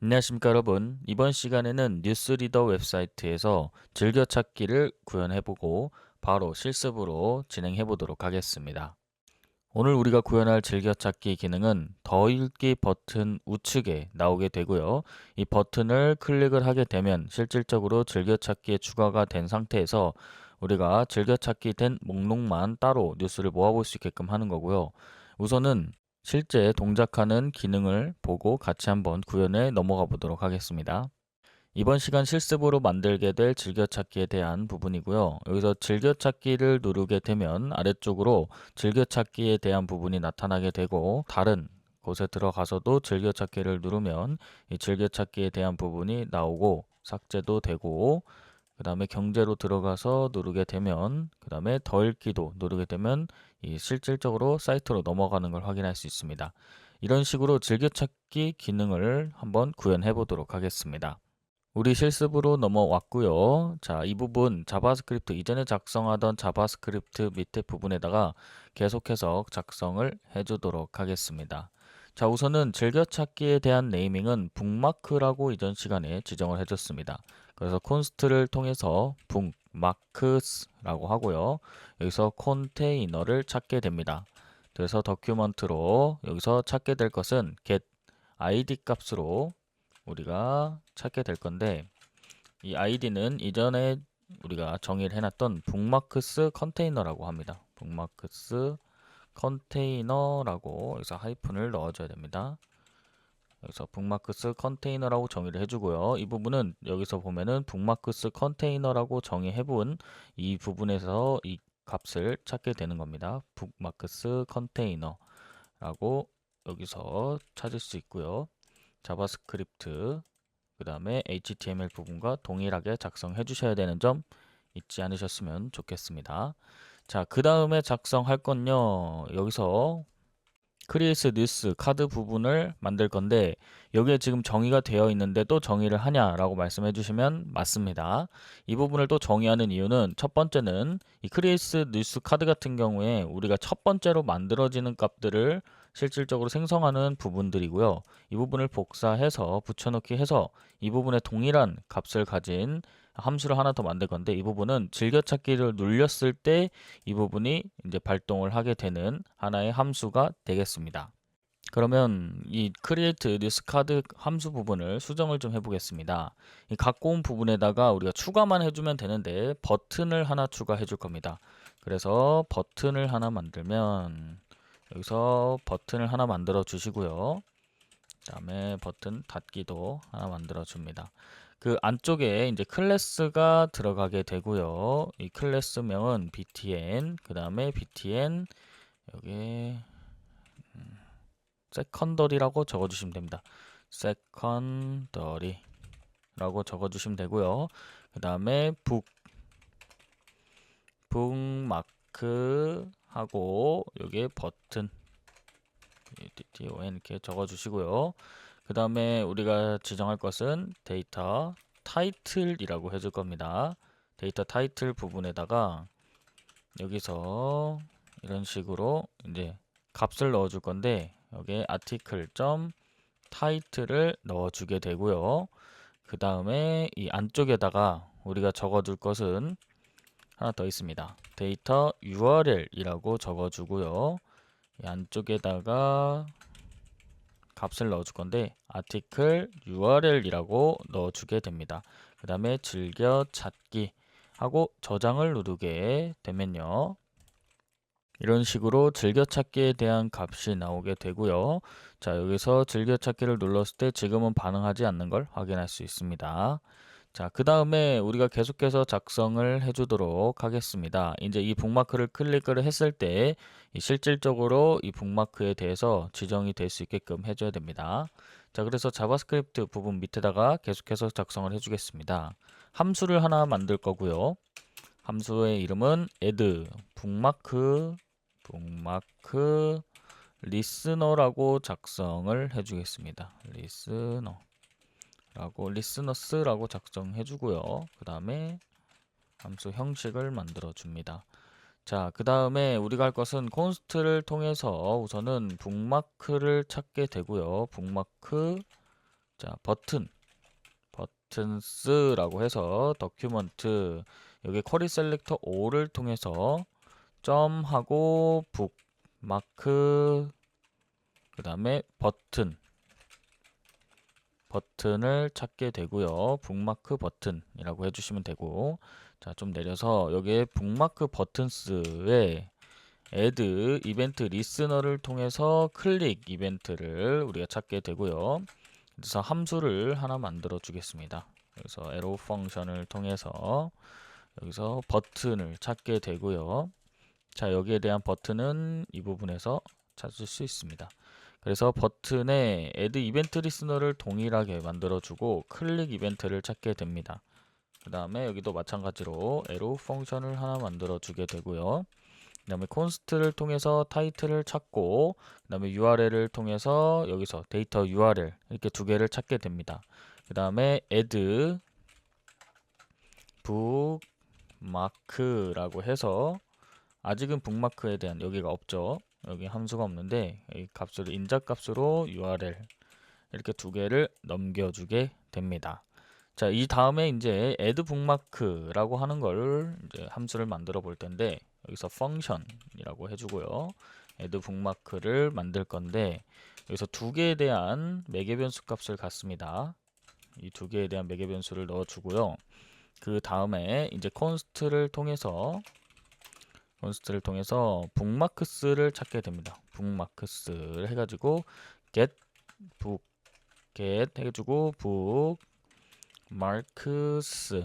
안녕하십니까 여러분. 이번 시간에는 뉴스리더 웹사이트에서 즐겨찾기를 구현해보고 바로 실습으로 진행해보도록 하겠습니다. 오늘 우리가 구현할 즐겨찾기 기능은 더 읽기 버튼 우측에 나오게 되고요. 이 버튼을 클릭을 하게 되면 실질적으로 즐겨찾기에 추가가 된 상태에서 우리가 즐겨찾기 된 목록만 따로 뉴스를 모아볼 수 있게끔 하는 거고요. 우선은 실제 동작하는 기능을 보고 같이 한번 구현에 넘어가 보도록 하겠습니다. 이번 시간 실습으로 만들게 될 즐겨찾기에 대한 부분이고요. 여기서 즐겨찾기를 누르게 되면 아래쪽으로 즐겨찾기에 대한 부분이 나타나게 되고 다른 곳에 들어가서도 즐겨찾기를 누르면 이 즐겨찾기에 대한 부분이 나오고 삭제도 되고 그 다음에 경제로 들어가서 누르게 되면 그 다음에 더 읽기도 누르게 되면 이 실질적으로 사이트로 넘어가는 걸 확인할 수 있습니다. 이런 식으로 즐겨찾기 기능을 한번 구현해 보도록 하겠습니다. 우리 실습으로 넘어왔고요. 자, 이 부분 자바스크립트 이전에 작성하던 자바스크립트 밑에 부분에다가 계속해서 작성을 해주도록 하겠습니다. 자, 우선은 즐겨찾기에 대한 네이밍은 북마크라고 이전 시간에 지정을 해줬습니다. 그래서 콘스트를 통해서 북 마크스라고 하고요. 여기서 컨테이너를 찾게 됩니다. 그래서 더큐먼트로 여기서 찾게 될 것은 get id 값으로 우리가 찾게 될 건데 이 id는 이전에 우리가 정의를 해놨던 북마크스 컨테이너라고 합니다. 북마크스 컨테이너라고 여기서 하이픈을 넣어줘야 됩니다. 여기서 북마크스 컨테이너라고 정의를 해주고요. 이 부분은 여기서 보면은 북마크스 컨테이너라고 정의해본 이 부분에서 이 값을 찾게 되는 겁니다. 북마크스 컨테이너라고 여기서 찾을 수 있고요. 자바스크립트 그 다음에 HTML 부분과 동일하게 작성해 주셔야 되는 점 잊지 않으셨으면 좋겠습니다. 자, 그 다음에 작성할 건요. 여기서 크리에이스 뉴스 카드 부분을 만들 건데 여기에 지금 정의가 되어 있는데 또 정의를 하냐라고 말씀해 주시면 맞습니다. 이 부분을 또 정의하는 이유는 첫 번째는 이 크리에이스 뉴스 카드 같은 경우에 우리가 첫 번째로 만들어지는 값들을 실질적으로 생성하는 부분들이고요. 이 부분을 복사해서 붙여넣기 해서 이 부분에 동일한 값을 가진 함수를 하나 더 만들 건데 이 부분은 즐겨찾기를 눌렸을 때 이 부분이 이제 발동을 하게 되는 하나의 함수가 되겠습니다. 그러면 이 create 뉴스 카드 함수 부분을 수정을 좀 해보겠습니다. 이 갖고 온 부분에다가 우리가 추가만 해주면 되는데 버튼을 하나 추가해 줄 겁니다. 그래서 버튼을 하나 만들면 여기서 버튼을 하나 만들어 주시고요. 그 다음에 버튼 닫기도 하나 만들어 줍니다. 그 안쪽에 이제 클래스가 들어가게 되고요. 이 클래스명은 btn, 그 다음에 btn 여기 음, 세컨더리라고 적어주시면 됩니다. 세컨더리라고 적어주시면 되고요. 그 다음에 북 북마크 하고 여기에 버튼 don 이렇게 적어주시고요. 그 다음에 우리가 지정할 것은 데이터 타이틀이라고 해줄 겁니다. 데이터 타이틀 부분에다가 여기서 이런 식으로 이제 값을 넣어 줄 건데 여기에 article 점 타이틀을 넣어 주게 되고요. 그 다음에 이 안쪽에다가 우리가 적어 줄 것은 하나 더 있습니다. 데이터 URL이라고 적어 주고요. 이 안쪽에다가 값을 넣어줄 건데 article url이라고 넣어주게 됩니다. 그 다음에 즐겨 찾기 하고 저장을 누르게 되면요. 이런 식으로 즐겨찾기에 대한 값이 나오게 되고요. 자 여기서 즐겨찾기를 눌렀을 때 지금은 반응하지 않는 걸 확인할 수 있습니다. 자, 그 다음에 우리가 계속해서 작성을 해주도록 하겠습니다. 이제 이 북마크를 클릭을 했을 때 실질적으로 이 북마크에 대해서 지정이 될 수 있게끔 해줘야 됩니다. 자, 그래서 자바스크립트 부분 밑에다가 계속해서 작성을 해주겠습니다. 함수를 하나 만들 거고요. 함수의 이름은 add 북마크 북마크 리스너라고 작성을 해주겠습니다. 리스너 라고 리스너스라고 작성해 주고요. 그 다음에 함수 형식을 만들어 줍니다. 자, 그 다음에 우리가 할 것은 콘스트를 통해서 우선은 북마크를 찾게 되고요. 북마크 자, 버튼. 버튼스라고 해서 더큐먼트 여기 쿼리 셀렉터 5를 통해서 점하고 북 마크 그 다음에 버튼 버튼을 찾게 되고요. 북마크 버튼이라고 해주시면 되고 자 좀 내려서 여기에 북마크 버튼스에 add 이벤트 리스너를 통해서 클릭 이벤트를 우리가 찾게 되고요. 그래서 함수를 하나 만들어 주겠습니다. 그래서 arrow 펑션을 통해서 여기서 버튼을 찾게 되고요. 자 여기에 대한 버튼은 이 부분에서 찾을 수 있습니다. 그래서 버튼에 add 이벤트 리스너를 동일하게 만들어주고 클릭 이벤트를 찾게 됩니다. 그 다음에 여기도 마찬가지로 arrow 펑션을 하나 만들어주게 되고요. 그 다음에 콘스트를 통해서 타이틀을 찾고 그 다음에 URL을 통해서 여기서 데이터 URL 이렇게 두 개를 찾게 됩니다. 그 다음에 add bookmark라고 해서 아직은 북마크에 대한 여기가 없죠. 여기 함수가 없는데 이 값을 인자 값으로 URL 이렇게 두 개를 넘겨주게 됩니다. 자, 이 다음에 이제 add bookmark라고 하는 걸 이제 함수를 만들어 볼 텐데 여기서 function이라고 해주고요. add bookmark를 만들 건데 여기서 두 개에 대한 매개 변수 값을 갖습니다. 이 두 개에 대한 매개 변수를 넣어주고요. 그 다음에 이제 const를 통해서 const를 통해서 북마크스를 찾게 됩니다. 북마크스를 해가지고 get book get 해가지고 book marks라고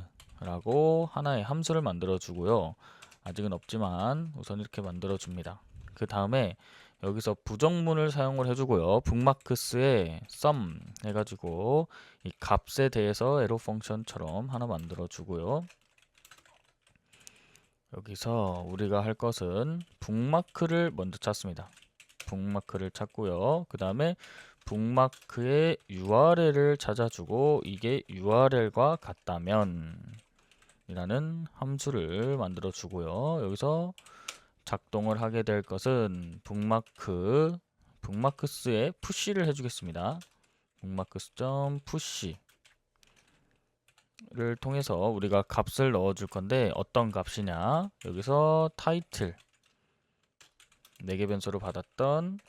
하나의 함수를 만들어 주고요. 아직은 없지만 우선 이렇게 만들어 줍니다. 그 다음에 여기서 부정문을 사용을 해주고요. 북마크스에 sum 해가지고 이 값에 대해서 에로 펑션처럼 하나 만들어 주고요. 여기서 우리가 할 것은 북마크를 먼저 찾습니다. 북마크를 찾고요. 그 다음에 북마크의 URL을 찾아주고 이게 URL과 같다면 이라는 함수를 만들어 주고요. 여기서 작동을 하게 될 것은 북마크 북마크스에 푸시를 해주겠습니다. 북마크스.점 푸시 를 통해서 우리가 값을 넣어 줄 건데 어떤 값이냐? 여기서 타이틀. 4개 변수로 받았던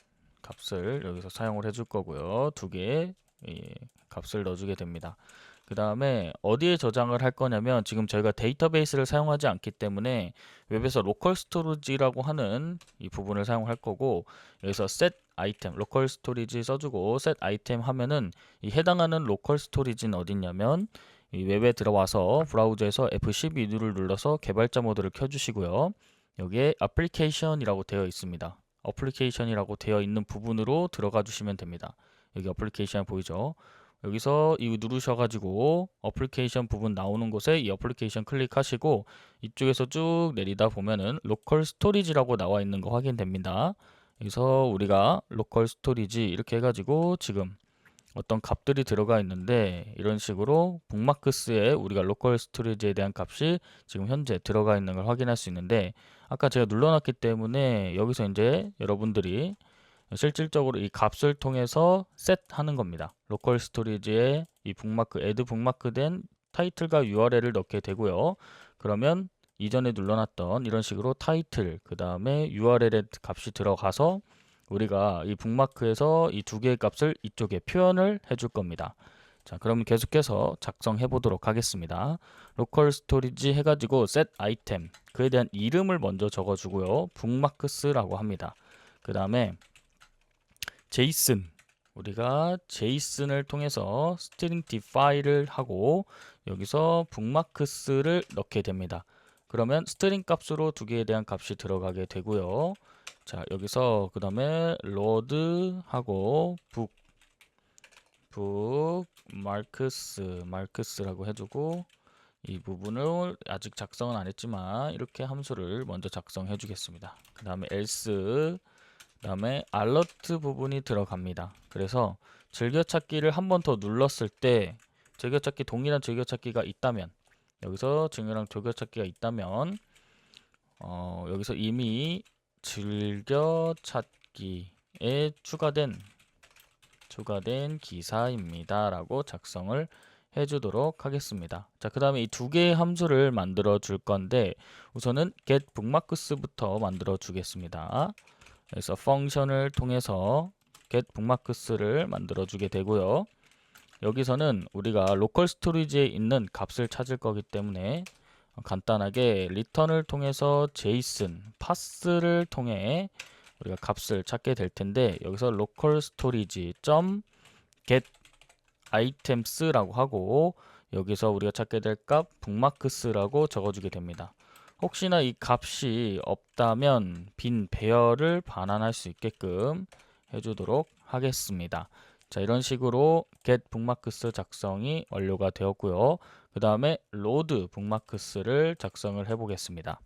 값을 여기서 사용을 해줄 거고요. 두 개의 예, 값을 넣어주게 됩니다. 그 다음에 어디에 저장을 할 거냐면 지금 저희가 데이터베이스를 사용하지 않기 때문에 웹에서 로컬 스토리지라고 하는 이 부분을 사용할 거고 여기서 set 아이템 로컬 스토리지 써주고 set 아이템 하면은 이 해당하는 로컬 스토리지는 어딨냐면 이 웹에 들어와서 브라우저에서 F12를 눌러서 개발자 모드를 켜주시고요. 여기에 애플리케이션이라고 되어 있습니다. 어플리케이션이라고 되어 있는 부분으로 들어가 주시면 됩니다. 여기 어플리케이션 보이죠? 여기서 이 누르셔가지고 어플리케이션 부분 나오는 곳에 이 어플리케이션 클릭하시고 이쪽에서 쭉 내리다 보면은 로컬 스토리지라고 나와 있는 거 확인됩니다. 여기서 우리가 로컬 스토리지 이렇게 해가지고 지금 어떤 값들이 들어가 있는데 이런 식으로 북마크스에 우리가 로컬 스토리지에 대한 값이 지금 현재 들어가 있는 걸 확인할 수 있는데 아까 제가 눌러놨기 때문에 여기서 이제 여러분들이 실질적으로 이 값을 통해서 셋하는 겁니다. 로컬 스토리지에 이 북마크 애드 북마크 된 타이틀과 URL을 넣게 되고요. 그러면 이전에 눌러놨던 이런 식으로 타이틀 그 다음에 URL의 값이 들어가서 우리가 이 북마크에서 이 두 개의 값을 이쪽에 표현을 해줄 겁니다. 자, 그럼 계속해서 작성해 보도록 하겠습니다. 로컬 스토리지 해가지고 set 아이템 그에 대한 이름을 먼저 적어주고요. 북마크스라고 합니다. 그 다음에 제이슨 우리가 제이슨을 통해서 스트링 디파이를 하고 여기서 북마크스를 넣게 됩니다. 그러면 스트링 값으로 두 개에 대한 값이 들어가게 되고요. 자 여기서 그 다음에 로드 하고 북, 북 마크스 마크스라고 해주고 이 부분을 아직 작성은 안 했지만 이렇게 함수를 먼저 작성해 주겠습니다. 그 다음에 else 그 다음에 alert 부분이 들어갑니다. 그래서 즐겨찾기를 한 번 더 눌렀을 때 즐겨찾기 동일한 즐겨찾기가 있다면 여기서 증여랑 즐겨찾기가 있다면 어, 여기서 이미 즐겨찾기에 추가된 추가된 기사입니다. 라고 작성을 해주도록 하겠습니다. 자, 그 다음에 이 두 개의 함수를 만들어 줄 건데 우선은 get bookmarks부터 만들어 주겠습니다. 그래서 펑션을 통해서 get bookmarks를 만들어 주게 되고요. 여기서는 우리가 로컬 스토리지에 있는 값을 찾을 거기 때문에 간단하게 return을 통해서 json, pass를 통해 우리가 값을 찾게 될 텐데 여기서 local storage get items라고 하고 여기서 우리가 찾게 될값 bookmarks라고 적어주게 됩니다. 혹시나 이 값이 없다면 빈 배열을 반환할 수 있게끔 해주도록 하겠습니다. 자 이런 식으로 get bookmarks 작성이 완료가 되었고요. 그 다음에 load bookmarks를 작성을 해 보겠습니다.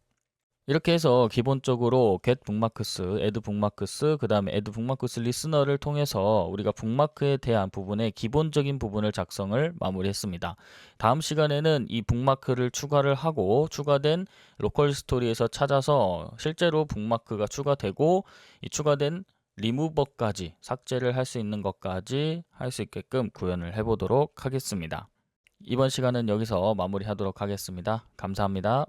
이렇게 해서 기본적으로 get bookmarks, add bookmarks, 그 다음에 add bookmarks listener를 통해서 우리가 북마크에 대한 부분의 기본적인 부분을 작성을 마무리했습니다. 다음 시간에는 이 북마크를 추가를 하고 추가된 로컬 스토리에서 찾아서 실제로 북마크가 추가되고 이 추가된 리무버까지 삭제를 할 수 있는 것까지 할 수 있게끔 구현을 해보도록 하겠습니다. 이번 시간은 여기서 마무리하도록 하겠습니다. 감사합니다.